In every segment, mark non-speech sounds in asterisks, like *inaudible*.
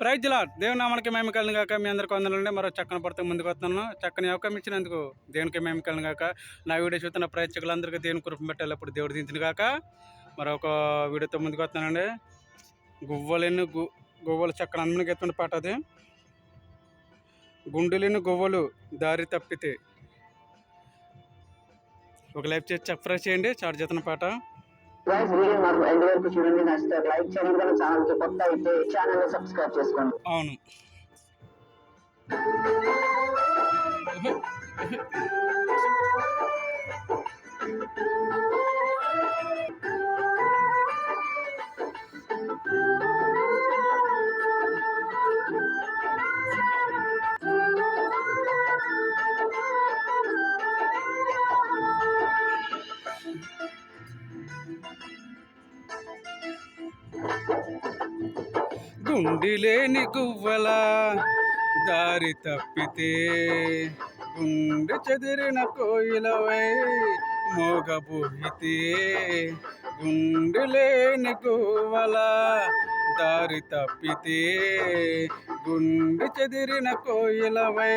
Praise లా దేవుని నామానికి మేము కలిగిన కాక మీ అందరికీ వందలండి మరో చక్కని పడుతూ ముందుకు వస్తున్నాను. చక్కని అవకాశం ఇచ్చినందుకు దేవునికి మేము కలిగిన కాక నా వీడియో చూస్తున్న ప్రేక్షకులందరికీ దేవుని కృప పెట్టేటప్పుడు దేవుడు దించిన కాక మరొక వీడియోతో ముందుకు వస్తున్నానండి. గువ్వలేని గు గువ్వలు చక్కని అందరికి ఎత్తున్న పాట అది. గుండెలేని గువ్వలు దారి తప్పితే. ఒక లైఫ్ చేసి సబ్స్క్రైబ్ చేయండి. చాటు చేస్తున్న పాట. గైస్ వీడియో మాకు ఎండ్ వరకు చూడండి నచ్చితే లైక్ చేయండి కానీ ఛానల్కి కొత్త అయితే ఛానల్ని సబ్స్క్రైబ్ చేసుకోండి. అవును. *laughs* గుండెలేని గువ్వల దారి తప్పితే గుండె చెదిరిన కోయిలవై మోగబోయితే గుండెలేని గువ్వల దారి తప్పితే గుండె చెదిరిన కోయిలవై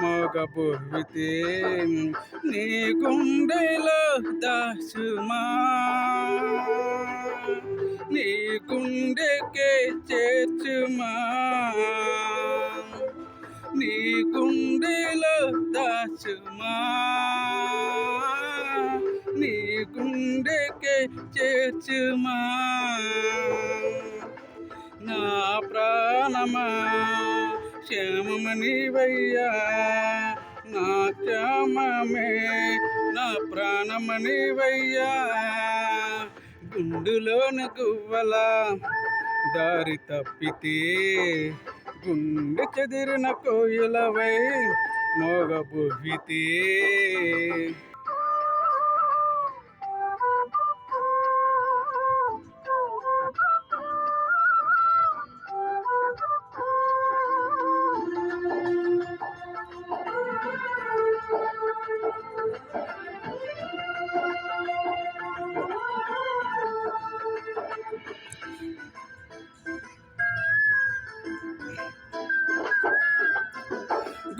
మోగబోయితే నీ గుండెలో దాసుమా. నీ గుండెకే చేర్చుమా? నీ గుండెలో దాచుమా? నీ గుండెకే చేర్చుమా? నా ప్రాణమా క్షేమమనివయ్యా నా క్షేమమే నా ప్రాణమనివయ్యా గుండులోన గువ్వల దారి తప్పితే గుండె చెదిరిన కోయిలవై మోగబోహితే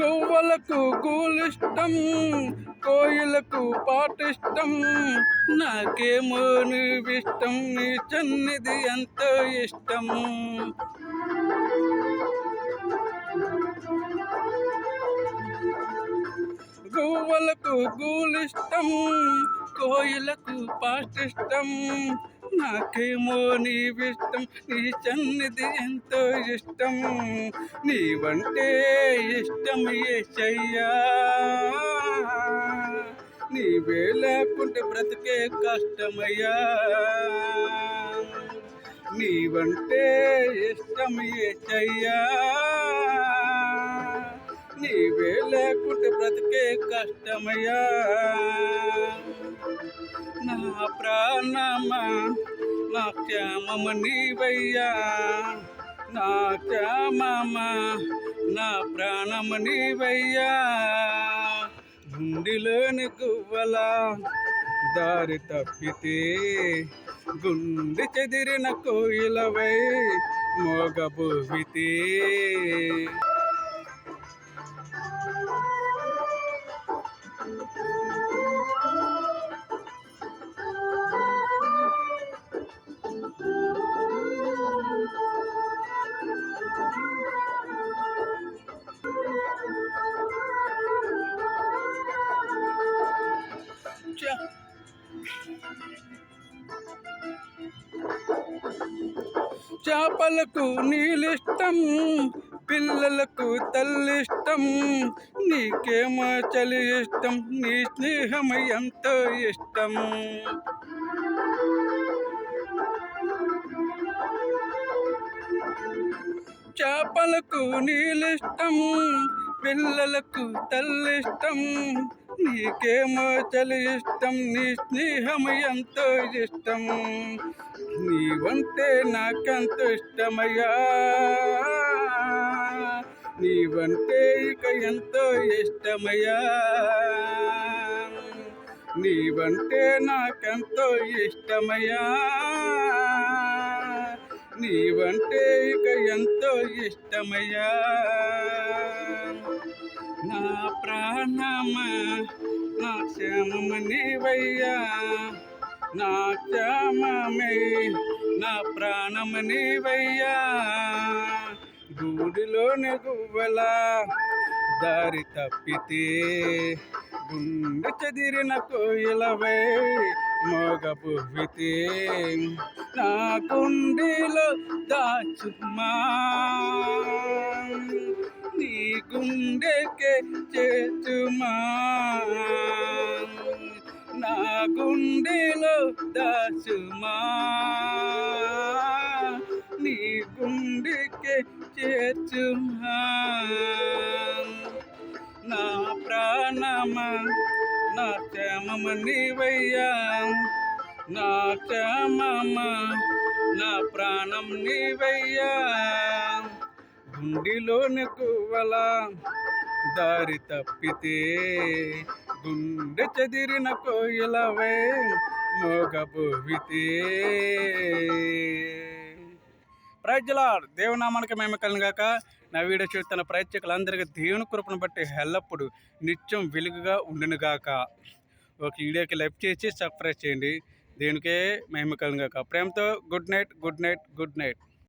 గోవలకు కూలిష్టం కోయిలకు పాటిష్టం. నాకేమో నువ్విష్టం నీ చన్నిది ఎంతో ఇష్టం? గోవలకు కూలిష్టం కోయిలకు పాటిష్టం. నాకేమో నీవిష్టం నీ సన్నిధి ఎంతో ఇష్టం. నీవంటే ఇష్టం ఏసయ్యా నీవే లేకుంటే బ్రతికే కష్టమయ్యా. నీవంటే ఇష్టం ఏసయ్యా నీవే లేకుంటే బ్రతికే కష్టమయ్యా. నా ప్రాణమా నా క్షేమమ నీవయ్యా? నా క్షేమమా నా ప్రాణమ నీవయ్యా? గుండిలోని గువ్వల దారి తప్పితే గుండె చెదిరిన కోయిలవై మోగబోవితే. చేపలకు నీలిష్టం పిల్లలకు తల్లిష్టం. నీకేమో చలి ఇష్టం నీ స్నేహం ఎంతో ఇష్టం. చేపలకు నీలిష్టం పిల్లలకు తల్లిష్టం. నీకేమో చలి ఇష్టం నీ స్నేహం ఎంతో ఇష్టం. నీవంటే నాకెంతో ఇష్టమయ్యా. నీవంటే ఇక ఎంతో ఇష్టమయ్యా. నీవంటే నాకెంతో ఇష్టమయ్యా. నీవంటే ఇక ఎంతో ఇష్టమయ్యా. నా ప్రాణమా నా క్షేమము నీవయ్యా. నా క్షేమమే నా ప్రాణము నీవయ్యా. గూడిలోని గువ్వలా దారి తప్పితే గుండె చెదిరిన కోయిలవై మోగపువ్వితే నా గుండెలో దాచుమా. నీ గుండెకే చేతుమా? నా గుండెలో దాచుమా? నీ గుండెకే చేర్చుమా? నా ప్రాణమా? నా క్షేమమ నీవయ్యా? నా క్షేమమా? నా ప్రాణం నీవయ్యా? గుండిలోని కువ్వల దారి తప్పితే గుండె చెదిరిన కోయిలవే మోగబోవితే. ప్రజల దేవునామానికి మేము కలిగాక నా వీడియో చూస్తున్న ప్రేక్షకులందరికీ దేవుని కృపను బట్టి ఎల్లప్పుడు నిత్యం వెలుగుగా ఉండునుగాక. ఒక వీడియోకి లైక్ చేసి సబ్స్క్రైబ్ చేయండి. దేనికే మేము కలిగాక ప్రేమతో good night good night good night.